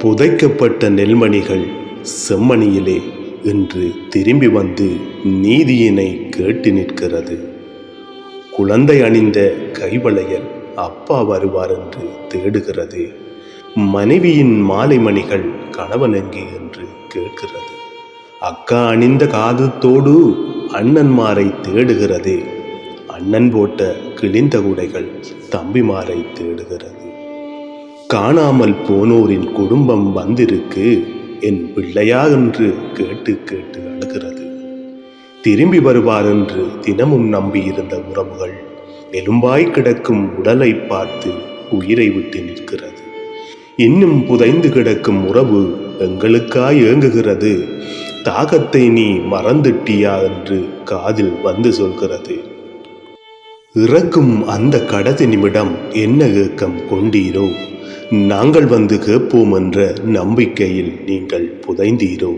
புதைக்கப்பட்ட நெல்மணிகள் செம்மணியிலே என்று திரும்பி வந்து நீதியினை கேட்டு நிற்கிறது. குழந்தை அணிந்த கைவளையல் அப்பா வருவார் என்று தேடுகிறது. மனைவியின் மாலை மணிகள் கணவன் எங்கே என்று கேட்கிறது. அக்கா அணிந்த காதத்தோடு அண்ணன்மாரை தேடுகிறது. அண்ணன் போட்ட கிழிந்த குடைகள் தம்பிமாரை தேடுகிறது. காணாமல் போனோரின் குடும்பம் வந்திருக்கு. என் பிள்ளையா என்று கேட்டு கேட்டு அழுகிறது. திரும்பி வருவார் என்று தினமும் நம்பியிருந்த உறவுகள் எலும்பாய் கிடக்கும் உடலை பார்த்து உயிரை விட்டு நிற்கிறது. இன்னும் புதைந்து கிடக்கும் உறவு எங்களுக்காய் ஏங்குகிறது. தாகத்தை நீ மறந்துட்டியா என்று காதில் வந்து சொல்கிறது. இறக்கும் அந்த கடைசி நிமிடம் என்ன ஏக்கம் கொண்டீரோ? நாங்கள் வந்து கேட்போம் என்ற நம்பிக்கையில் நீங்கள் புதைந்தீரோ?